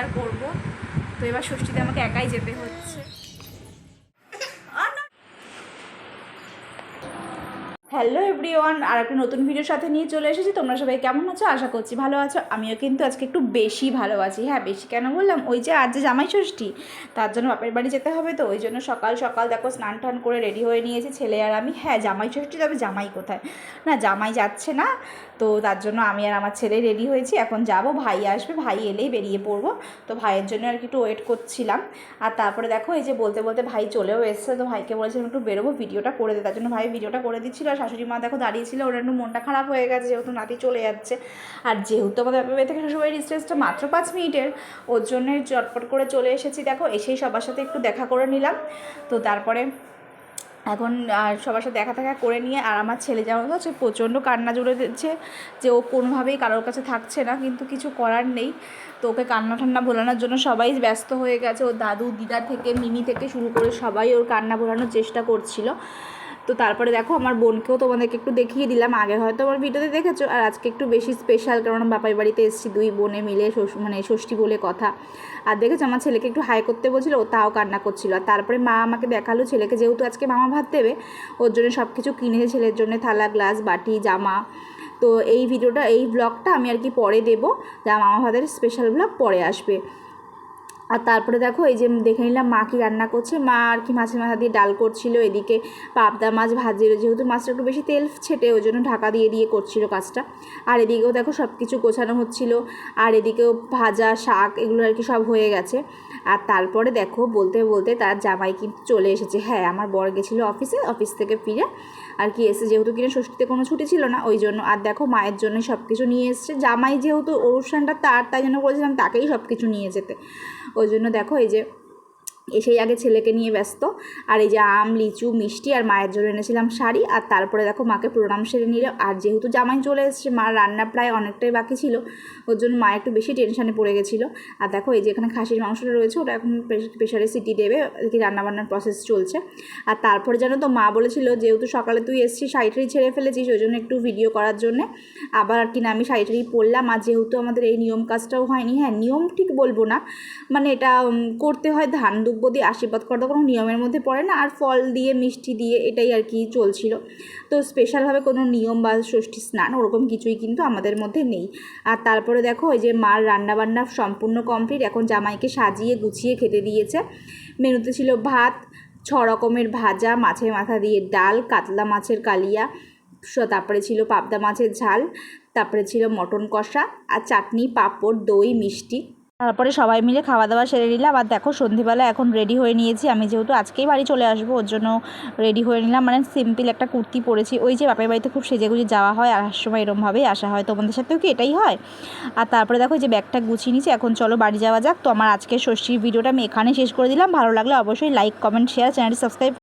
Share করব। তো এবার ষষ্ঠীতে আমাকে একাই যেতে হচ্ছে। হ্যালো এভরিওয়ান আর একটা নতুন ভিডিওর সাথে নিয়ে চলে এসেছি। তোমরা সবাই কেমন আছো? আশা করছি ভালো আছো। আমিও কিন্তু আজকে একটু বেশি ভালো আছি। হ্যাঁ বেশি কেন বললাম? ওই যে আজ যে জামাই ষষ্ঠী, তার জন্য বাপের বাড়ি যেতে হবে তো, ওই জন্য সকাল সকাল দেখো স্নান টান করে রেডি হয়ে নিয়েছি, ছেলে আর আমি। হ্যাঁ জামাই ষষ্ঠী, তবে জামাই কোথায়? না, জামাই যাচ্ছে না, তো তার জন্য আমি আর আমার ছেলে রেডি হয়েছি। এখন যাব, ভাই আসবে, ভাই এলেই বেরিয়ে পড়ব। তো ভাইয়ের জন্য আর কি একটু ওয়েট করছিলাম। আর তারপরে দেখো, এই যে বলতে বলতে ভাই চলেও এসছে, তো ভাইকে বলেছিলাম একটু বেরোবো ভিডিওটা করে দে। তার জন্য ভাই ভিডিওটা করে দিচ্ছিল, আর শাশুড়ি মা দেখো দাঁড়িয়েছিল, ওর একটু মনটা খারাপ হয়ে গেছে, যেহেতু নাতি চলে যাচ্ছে। আর যেহেতু আমাদের বাপের বাড়ি থেকে শ্বশুরবাড়ির ডিস্টেন্সটা মাত্র পাঁচ মিনিটের, ওর জন্যে চটপট করে চলে এসেছি। দেখো, এসেই সবার সাথে একটু দেখা করে নিলাম। তো তারপরে এখন আর সবার সাথে দেখা দেখা করে নিয়ে, আর আমার ছেলে যেমন হচ্ছে, প্রচণ্ড কান্না জুড়ে দিচ্ছে যে ও কোনোভাবেই কারোর কাছে থাকছে না, কিন্তু কিছু করার নেই। তো ওকে কান্না ঠান্না ভোলানোর জন্য সবাই ব্যস্ত হয়ে গেছে। ওর দাদু, দিদা থেকে, মিমি থেকে শুরু করে সবাই ওর কান্না ভোলানোর চেষ্টা করছিল। তো তারপরে দেখো আমার বোনকেও তোমাদেরকে একটু দেখিয়ে দিলাম। আগে হয়তো আমার ভিডিওতে দেখেছ, আর আজকে একটু বেশি স্পেশাল কারণ বাপাই বাড়িতে এসেছি দুই বোনে মিলে মানে ষষ্ঠী বলে কথা। আর দেখেছ আমার ছেলেকে একটু হাই করতে বলছিল, ও তাও কান্না করছিল। আর তারপরে মা আমাকে দেখাল ছেলেকে, যেহেতু আজকে মামা ভাত দেবে, ওর জন্য সব কিছু কিনেছে ছেলের জন্য, থালা গ্লাস বাটি, জামা। তো এই ভিডিওটা, এই ব্লগটা আমি আর কি পরে দেবো, যা মামা ভাতের স্পেশাল ব্লগ পরে আসবে। আর তারপরে দেখো এই যে দেখে নিলাম মা কি রান্না করছে। মা আর কি মাছের মাথা দিয়ে ডাল করছিল, এদিকে পাবদা মাছ ভাজিল, যেহেতু মাছটা একটু বেশি তেল ছেটে, ওই জন্য ঢাকা দিয়ে দিয়ে করছিল কাজটা। আর এদিকেও দেখো সব কিছু গোছানো হচ্ছিল, আর এদিকেও ভাজা, শাক এগুলো আর কি সব হয়ে গেছে। আর তারপরে দেখো বলতে বলতে তার জামাই কিন্তু চলে এসেছে। হ্যাঁ আমার বর গেছিল অফিসে অফিস থেকে ফিরে আর কি এসে যেহেতু কিনা ষষ্ঠীতে কোনো ছুটি ছিল না, ওই জন্য আর দেখো মায়ের জন্য সব কিছু নিয়ে এসছে। জামাই যেহেতু অনুষ্ঠানটা তার, তাই জন্য বলেছিলাম তাকেই সব কিছু নিয়ে যেতে। ওই জন্য দেখো এই যে এসেই আগে ছেলেকে নিয়ে ব্যস্ত। আর এই যে আম, লিচু, মিষ্টি আর মায়ের জন্য এনেছিলাম শাড়ি। আর তারপরে দেখো মাকে প্রণাম সেরে নিল। আর যেহেতু জামাই চলে এসেছে মার রান্না প্রায় অনেকটাই বাকি ছিল, ওর জন্য মা একটু বেশি টেনশানে পড়ে গেছিল। আর দেখো এই যে এখানে খাসির মাংসটা রয়েছে, ওটা এখন প্রেশারে সিটি দেবে কি রান্নাবান্নার প্রসেস চলছে। আর তারপরে জানো তো মা বলেছিল, যেহেতু সকালে তুই এসছিস শাড়িটারি ছেড়ে ফেলেছিস, ওই জন্য একটু ভিডিও করার জন্যে। আবার আর কি না, আমি শাড়িটারি পরলাম। আর যেহেতু আমাদের এই নিয়ম কাজটাও হয়নি হ্যাঁ নিয়ম ঠিক বলব না। মানে এটা করতে হয় ধান দুব্য দিয়ে আশীর্বাদ করাটা কোনো নিয়মের মধ্যে পড়ে না। আর ফল দিয়ে, মিষ্টি দিয়ে এটাই আর কি চলছিল। তো স্পেশালভাবে কোনো নিয়ম বা ষষ্ঠী স্নান ওরকম কিছুই কিন্তু আমাদের মধ্যে নেই। আর তারপরে দেখো, ওই যে মার রান্নাবান্না সম্পূর্ণ কমপ্লিট এখন জামাইকে সাজিয়ে গুছিয়ে খেতে দিয়েছে। মেনুতে ছিল ভাত, ছ রকমের ভাজা, মাছের মাথা দিয়ে ডাল, কাতলা মাছের কালিয়া তারপরে ছিল পাবদা মাছের ঝাল, তারপরে ছিল মটন কষা, আর চাটনি, পাঁপড়, দই, মিষ্টি। তারপরে সবাই মিলে খাওয়া দাওয়া সেরে নিলাম আর দেখো, সন্ধেবেলা এখন রেডি হয়ে নিয়েছি। আমি যেহেতু আজকেই বাড়ি চলে আসব, ওর জন্য রেডি হয়ে নিলাম। মানে সিম্পল একটা কুর্তি পরেছি। ওই যে বাপের বাড়িতে খুব সেজে গুজে যাওয়া হয় আসার সময় এরমভাবেই আসা হয়। তোমাদের সাথেও কি এটাই হয়? আর তারপরে দেখো যে ব্যাগটা গুছিয়ে নিয়েছি। এখন চলো বাড়ি যাওয়া যাক। তো আমার আজকের ষষ্ঠীর ভিডিওটা আমি এখানে শেষ করে দিলাম। ভালো লাগলে অবশ্যই লাইক কমেন্ট শেয়ার চ্যানেলটি সাবস্ক্রাইব